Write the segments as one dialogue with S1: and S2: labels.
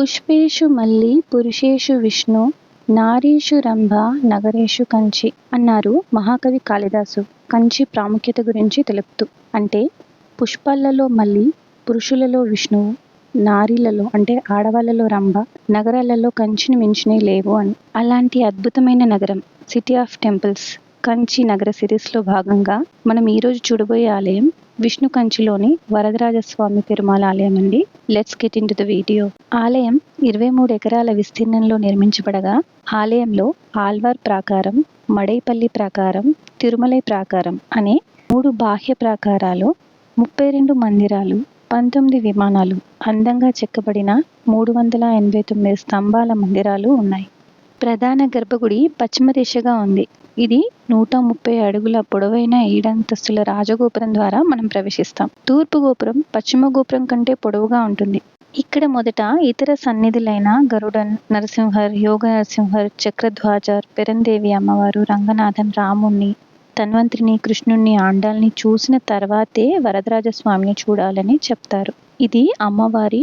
S1: పుష్పేషు మల్లి పురుషేషు విష్ణు నారీషు రంభ నగరేషు కంచి అన్నారు మహాకవి కాళిదాసు. కంచి ప్రాముఖ్యత గురించి తెలుపుతూ. అంటే పుష్పాలలో మల్లి పురుషులలో విష్ణువు నారీలలో అంటే ఆడవాళ్ళలో రంభ నగరాలలో కంచిని మించినవి లేవు అని. అలాంటి అద్భుతమైన నగరం సిటీ ఆఫ్ టెంపుల్స్. కంచి నగర సిరీస్లో భాగంగా మనం ఈరోజు చూడబోయే ఆలయం విష్ణు కంచిలోని వరదరాజస్వామి పెరుమాల ఆలయం అండి. Let's get into the video ఆలయం ఇరవై మూడు ఎకరాల విస్తీర్ణంలో నిర్మించబడగా ఆలయంలో ఆల్వార్ ప్రాకారం మడైపల్లి ప్రాకారం తిరుమలై ప్రాకారం అనే మూడు బాహ్య ప్రాకారాలు ముప్పై రెండు మందిరాలు పంతొమ్మిది విమానాలు అందంగా చెక్కబడిన మూడు వందల ఎనభై తొమ్మిది స్తంభాల మందిరాలు ఉన్నాయి. ప్రధాన గర్భగుడి పశ్చిమ దిశగా ఉంది. ఇది నూట ముప్పై అడుగుల పొడవైన ఏడంతస్తుల రాజగోపురం ద్వారా మనం ప్రవేశిస్తాం. తూర్పు గోపురం పశ్చిమ గోపురం కంటే పొడవుగా ఉంటుంది. ఇక్కడ మొదట ఇతర సన్నిధులైన గరుడన్ నరసింహర్ యోగ నరసింహర్ చక్రధ్వాజర్ పెరందేవి అమ్మవారు రంగనాథన్ రాముణ్ణి ధన్వంతరిని కృష్ణుణ్ణి ఆండాల్ని చూసిన తర్వాతే వరదరాజస్వామిని చూడాలని చెప్తారు. ఇది అమ్మవారి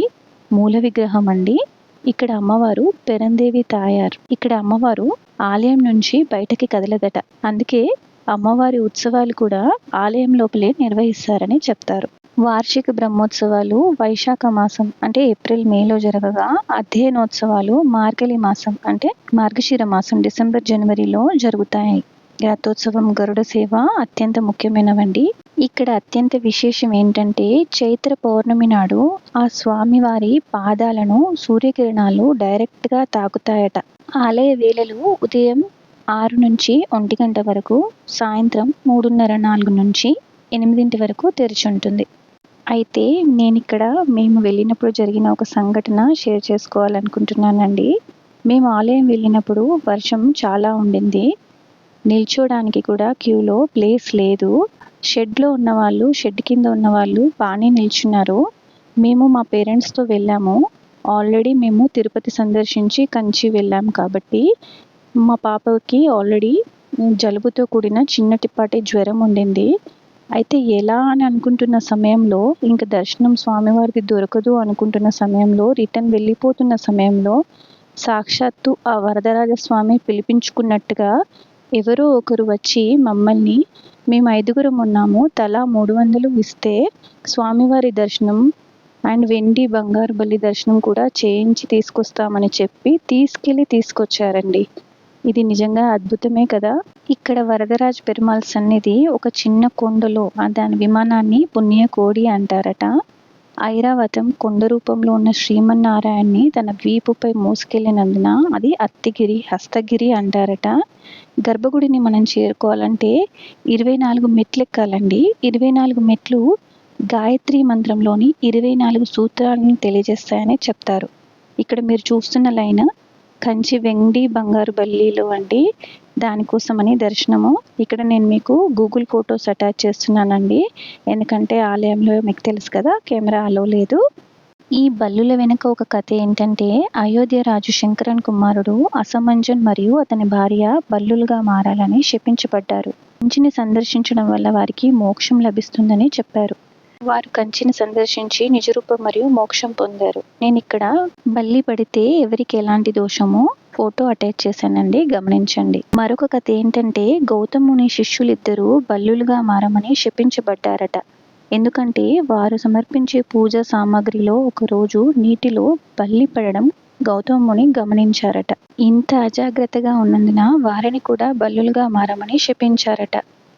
S1: మూల విగ్రహం అండి. ఇక్కడ అమ్మవారు పెరందేవి తాయారు. ఇక్కడ అమ్మవారు ఆలయం నుంచి బయటకి కదలదట. అందుకే అమ్మవారి ఉత్సవాలు కూడా ఆలయం లోపలే నిర్వహిస్తారని చెప్తారు. వార్షిక బ్రహ్మోత్సవాలు వైశాఖ మాసం అంటే ఏప్రిల్ మేలో జరగగా అధ్యయనోత్సవాలు మార్గలి మాసం అంటే మార్గశిర మాసం డిసెంబర్ జనవరిలో జరుగుతాయి. రథోత్సవం గరుడ సేవ అత్యంత ముఖ్యమైనవండి. ఇక్కడ అత్యంత విశేషం ఏంటంటే చైత్ర పౌర్ణమి నాడు ఆ స్వామివారి పాదాలను సూర్యకిరణాలు డైరెక్ట్గా తాకుతాయట. ఆలయ వేళలు ఉదయం ఆరు నుంచి ఒంటి గంట వరకు సాయంత్రం మూడున్నర నాలుగు నుంచి ఎనిమిదింటి వరకు తెరిచి ఉంటుంది. అయితే నేను ఇక్కడ మేము వెళ్ళినప్పుడు జరిగిన ఒక సంఘటన షేర్ చేసుకోవాలనుకుంటున్నానండి. మేము ఆలయం వెళ్ళినప్పుడు వర్షం చాలా ఉండింది. నిల్చోడానికి కూడా క్యూలో ప్లేస్ లేదు. షెడ్లో ఉన్నవాళ్ళు షెడ్ కింద ఉన్న వాళ్ళు బాగానే నిల్చున్నారు. మేము మా పేరెంట్స్తో వెళ్ళాము. ఆల్రెడీ మేము తిరుపతి సందర్శించి కంచి వెళ్ళాం కాబట్టి మా పాపకి ఆల్రెడీ జలుబుతో కూడిన చిన్నటిపాటి జ్వరం ఉండింది. అయితే ఎలా అని అనుకుంటున్న సమయంలో ఇంకా దర్శనం స్వామివారికి దొరకదు అనుకుంటున్న సమయంలో రిటర్న్ వెళ్ళిపోతున్న సమయంలో సాక్షాత్తు ఆ వరదరాజ స్వామి పిలిపించుకున్నట్టుగా ఎవరో ఒకరు వచ్చి మమ్మల్ని మేము ఐదుగురం ఉన్నాము తలా మూడు వందలు ఇస్తే స్వామివారి దర్శనం అండ్ వెండి బంగారు బలి దర్శనం కూడా చేయించి తీసుకొస్తామని చెప్పి తీసుకెళ్ళి తీసుకొచ్చారండి. ఇది నిజంగా అద్భుతమే కదా. ఇక్కడ వరదరాజ్ పెరుమాళ్ సన్నిధి ఒక చిన్న కొండలో దాని విమానాన్ని పుణ్యకోడి అంటారట. ఐరావతం కొండ రూపంలో ఉన్న శ్రీమన్నారాయణ్ణి తన వీపుపై మోసుకెళ్ళినందున అది అత్తిగిరి హస్తగిరి అంటారట. గర్భగుడిని మనం చేరుకోవాలంటే ఇరవై నాలుగు మెట్లు ఎక్కాలండి ఇరవై నాలుగు మెట్లు గాయత్రి మంత్రంలోని ఇరవై నాలుగు సూత్రాలను తెలియజేస్తాయని చెప్తారు. ఇక్కడ మీరు చూస్తున్న లైన్ కంచి వెండి బంగారు బల్లీలు అండి. దానికోసమని దర్శనము. ఇక్కడ నేను మీకు గూగుల్ ఫొటోస్ అటాచ్ చేస్తున్నానండి. ఎందుకంటే ఆలయంలో మీకు తెలుసు కదా కెమెరా అలో లేదు. ఈ బల్లుల వెనుక ఒక కథ ఏంటంటే అయోధ్య రాజు శంకరన్ కుమారుడు అసమంజన్ మరియు అతని భార్య బల్లులుగా మారాలని శపించబడ్డారు. మంచిని సందర్శించడం వల్ల వారికి మోక్షం లభిస్తుందని చెప్పారు. వారు కంచిని సందర్శించి నిజరూపం మరియు మోక్షం పొందారు. నేను ఇక్కడ బల్లి పడితే ఎవరికి ఎలాంటి దోషమో ఫోటో అటాచ్ చేశానండి గమనించండి. మరొక కథ ఏంటంటే గౌతముని శిష్యులిద్దరూ బల్లులుగా మారమని శపించబడ్డారట. ఎందుకంటే వారు సమర్పించే పూజా సామాగ్రిలో ఒకరోజు నీటిలో బల్లి పడడం గౌతముని గమనించారట. ఇంత అజాగ్రత్తగా ఉన్నందున వారిని కూడా బల్లులుగా మారమని శపించారట.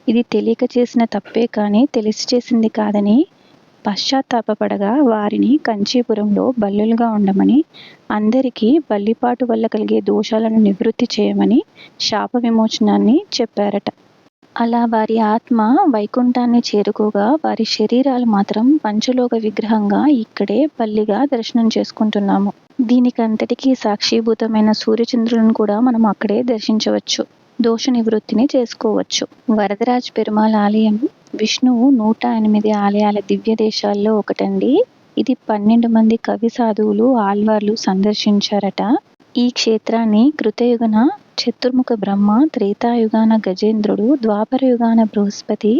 S1: ఇది తెలియక చేసిన తప్పే కానీ తెలిసి చేసింది కాదని పశ్చాత్తాపడగా వారిని కంచీపురంలో బల్లులుగా ఉండమని అందరికీ బల్లిపాటు వల్ల కలిగే దోషాలను నివృత్తి చేయమని శాప విమోచనాన్ని చెప్పారట. అలా వారి ఆత్మ వైకుంఠాన్ని చేరుకోగా వారి శరీరాలు మాత్రం పంచలోక విగ్రహంగా ఇక్కడే పల్లిగా దర్శనం చేసుకుంటున్నాము. దీనికి అంతటికీ సాక్షిభూతమైన సూర్యచంద్రులను కూడా మనం అక్కడే దర్శించవచ్చు. దోష నివృత్తిని చేసుకోవచ్చు. వరదరాజ్ పెరుమాళ్ ఆలయం విష్ణువు నూట ఎనిమిది ఆలయాల దివ్య దేశాల్లో ఒకటండి. ఇది పన్నెండు మంది కవి సాధువులు ఆల్వార్లు సందర్శించారట. ఈ క్షేత్రాన్ని కృతయుగన చతుర్ముఖ బ్రహ్మ త్రేతాయుగాన గజేంద్రుడు ద్వాపర యుగాన బృహస్పతి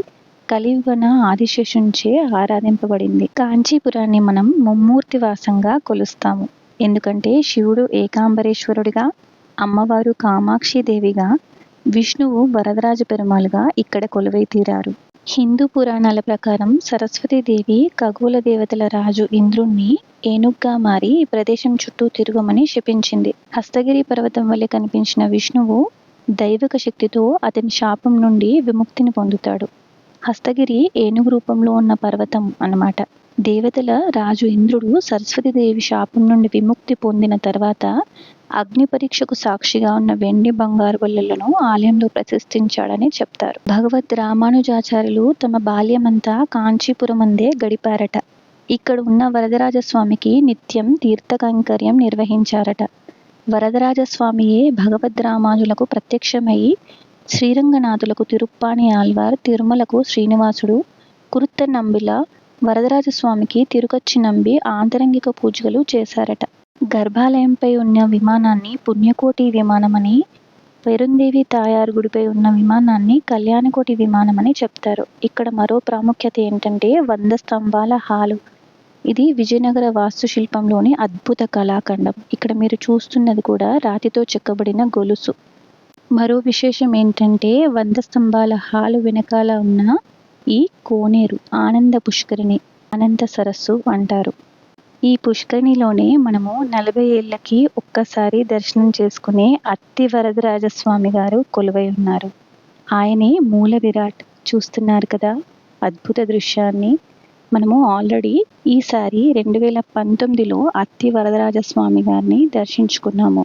S1: కలియుగన ఆదిశేషుంచే ఆరాధింపబడింది. కాంచీపురాన్ని మనం ముమ్మూర్తి వాసంగా కొలుస్తాము. ఎందుకంటే శివుడు ఏకాంబరేశ్వరుడిగా అమ్మవారు కామాక్షి దేవిగా విష్ణువు వరదరాజ పెరుమాలుగా ఇక్కడ కొలువై తీరారు. హిందూ పురాణాల ప్రకారం సరస్వతీదేవి ఖగోళ దేవతల రాజు ఇంద్రుణ్ణి ఏనుగ్గా మారి ఈ ప్రదేశం చుట్టూ తిరగమని శపించింది. హస్తగిరి పర్వతం వల్లే కనిపించిన విష్ణువు దైవిక శక్తితో అతని శాపం నుండి విముక్తిని పొందుతాడు. హస్తగిరి ఏనుగు రూపంలో ఉన్న పర్వతం అన్నమాట. దేవతల రాజు ఇంద్రుడు సరస్వతీదేవి శాపం నుండి విముక్తి పొందిన తర్వాత అగ్ని పరీక్షకు సాక్షిగా ఉన్న వెండి బంగారు బల్లులను ఆలయంలో ప్రతిష్ఠించాడని చెప్తారు. భగవద్ రామానుజాచార్యులు తమ బాల్యమంతా కాంచీపురం అందే గడిపారట. ఇక్కడ ఉన్న వరదరాజస్వామికి నిత్యం తీర్థకైంకర్యం నిర్వహించారట. వరదరాజస్వామియే భగవద్ రామానుజులకు ప్రత్యక్షమై శ్రీరంగనాథులకు తిరుప్పాణి ఆల్వార్ తిరుమలకు శ్రీనివాసుడు కురుత్త నంబిల వరదరాజస్వామికి తిరుకచ్చి నంబి ఆంతరంగిక పూజలు చేశారట. గర్భాలయంపై ఉన్న విమానాన్ని పుణ్యకోటి విమానమని పెరుందేవి తాయారు గుడిపై ఉన్న విమానాన్ని కళ్యాణకోటి విమానమని చెప్తారు. ఇక్కడ మరో ప్రాముఖ్యత ఏంటంటే వంద స్తంభాల హాలు. ఇది విజయనగర వాస్తుశిల్పంలోని అద్భుత కళాఖండం. ఇక్కడ మీరు చూస్తున్నది కూడా రాతితో చెక్కబడిన గొలుసు. మరో విశేషం ఏంటంటే వంద స్తంభాల హాలు వెనకాల ఉన్న ఈ కోనేరు ఆనంద పుష్కరిణి అనంత సరస్సు అంటారు. ఈ పుష్కరిణిలోనే మనము నలభై ఏళ్ళకి ఒక్కసారి దర్శనం చేసుకునే అత్తి వరదరాజస్వామి గారు కొలువై ఉన్నారు. ఆయనే మూల విరాట్. చూస్తున్నారు కదా అద్భుత దృశ్యాన్ని. మనము ఆల్రెడీ ఈసారి రెండు వేల పంతొమ్మిదిలో అత్తి వరదరాజస్వామి గారిని దర్శించుకున్నాము.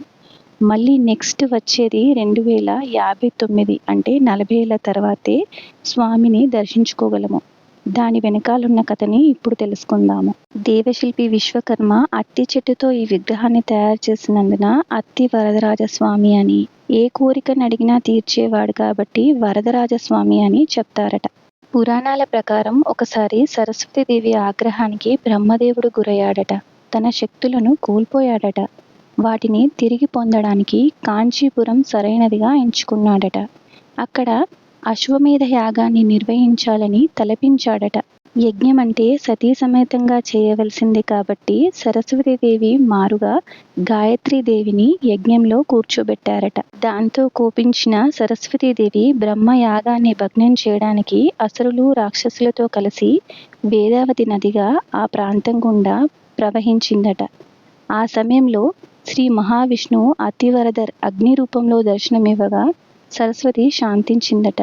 S1: మళ్ళీ నెక్స్ట్ వచ్చేది రెండు వేల యాభై తొమ్మిది అంటే నలభై ఏళ్ళ తర్వాతే స్వామిని దర్శించుకోగలము. దాని వెనకాలన్న కథని ఇప్పుడు తెలుసుకుందాము. దేవశిల్పి విశ్వకర్మ అత్తి చెట్టుతో ఈ విగ్రహాన్ని తయారు చేసినందున అత్తి వరదరాజస్వామి అని ఏ కోరికను అడిగినా తీర్చేవాడు కాబట్టి వరదరాజస్వామి అని చెప్తారట. పురాణాల ప్రకారం ఒకసారి సరస్వతీదేవి ఆగ్రహానికి బ్రహ్మదేవుడు గురయ్యాడట. తన శక్తులను కోల్పోయాడట. వాటిని తిరిగి పొందడానికి కాంచీపురం సరైనదిగా ఎంచుకున్నాడట. అక్కడ అశ్వమేధ యాగాన్ని నిర్వహించాలని తలపించాడట. యజ్ఞం అంటే సతీ సమేతంగా చేయవలసింది కాబట్టి సరస్వతీదేవి మారుగా గాయత్రీదేవిని యజ్ఞంలో కూర్చోబెట్టారట. దాంతో కోపించిన సరస్వతీదేవి బ్రహ్మ యాగాన్ని భగ్నం చేయడానికి అసురులు రాక్షసులతో కలిసి వేదావతి నదిగా ఆ ప్రాంతం గుండా ప్రవహించిందట. ఆ సమయంలో శ్రీ మహావిష్ణువు అతివరదర్ అగ్ని రూపంలో దర్శనమివ్వగా సరస్వతి శాంతించిందట.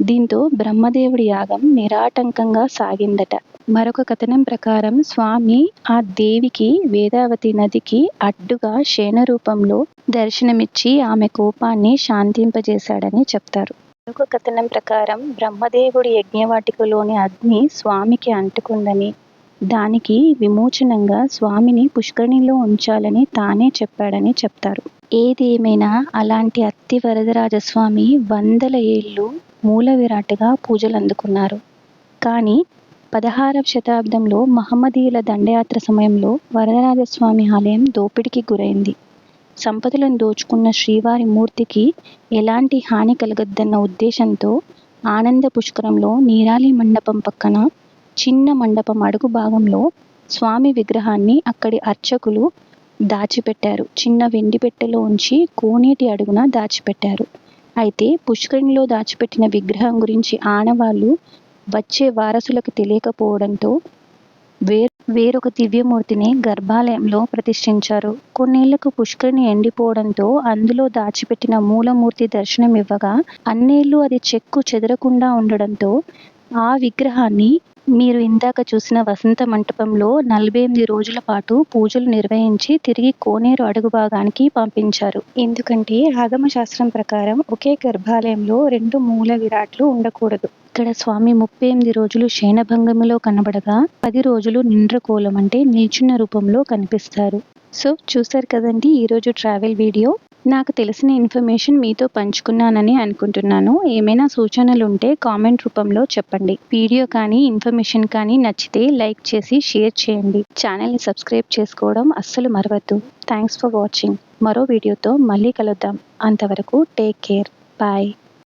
S1: దీంతో బ్రహ్మదేవుడి యాగం నిరాటంకంగా సాగిందట. మరొక కథనం ప్రకారం స్వామి ఆ దేవికి వేదావతి నదికి అడ్డుగా శేన రూపంలో దర్శనమిచ్చి ఆమె కోపాన్ని శాంతింపజేశాడని చెప్తారు. మరొక కథనం ప్రకారం బ్రహ్మదేవుడి యజ్ఞవాటికలోని అగ్ని స్వామికి అంటుకుందని దానికి విమోచనంగా స్వామిని పుష్కరిణిలో ఉంచాలని తానే చెప్పాడని చెప్తారు. ఏది ఏమైనా అలాంటి అత్తి వరదరాజస్వామి వందల ఏళ్ళు మూల విరాట్గా పూజలు అందుకున్నారు. కానీ పదహారవ శతాబ్దంలో మహమ్మదీయుల దండయాత్ర సమయంలో వరదరాజస్వామి ఆలయం దోపిడికి గురైంది. సంపదలను దోచుకున్న శ్రీవారి మూర్తికి ఎలాంటి హాని కలగద్దన్న ఉద్దేశంతో ఆనంద పుష్కరంలో నీరాలి మండపం పక్కన చిన్న మండపం అడుగు భాగంలో స్వామి విగ్రహాన్ని అక్కడి అర్చకులు దాచిపెట్టారు. చిన్న వెండి పెట్టెలో ఉంచి కోనేటి అడుగున దాచిపెట్టారు. అయితే పుష్కరిణిలో దాచిపెట్టిన విగ్రహం గురించి ఆనవాళ్ళు వచ్చే వారసులకు తెలియకపోవడంతో వే వేరొక దివ్యమూర్తిని గర్భాలయంలో ప్రతిష్ఠించారు. కొన్నేళ్ళకు పుష్కరిణి ఎండిపోవడంతో అందులో దాచిపెట్టిన మూలమూర్తి దర్శనం ఇవ్వగా అన్నేళ్ళు అది చెక్కు చెదరకుండా ఉండడంతో ఆ విగ్రహాన్ని మీరు ఇందాక చూసిన వసంత మంటపంలో నలభై ఎనిమిది రోజుల పాటు పూజలు నిర్వహించి తిరిగి కోనేరు అడుగు భాగానికి పంపించారు. ఎందుకంటే ఆగమ శాస్త్రం ప్రకారం ఒకే గర్భాలయంలో రెండు మూల విరాట్లు ఉండకూడదు. ఇక్కడ స్వామి ముప్పై ఎనిమిది రోజులు శయనభంగములో కనబడగా పది రోజులు నిండ్రకోలం అంటే నిల్చున్న రూపంలో కనిపిస్తారు. సో చూసారు కదండి ఈరోజు ట్రావెల్ వీడియో? నాకు తెలిసిన ఇన్ఫర్మేషన్ మీతో పంచుకున్నానని అనుకుంటున్నాను. ఏమైనా సూచనలు ఉంటే కామెంట్ రూపంలో చెప్పండి. వీడియో కానీ ఇన్ఫర్మేషన్ కానీ నచ్చితే లైక్ చేసి షేర్ చేయండి. ఛానల్ని సబ్స్క్రైబ్ చేసుకోవడం అస్సలు మరవద్దు. Thanks for watching. మరో వీడియోతో మళ్ళీ కలుద్దాం. అంతవరకు టేక్ కేర్. బాయ్.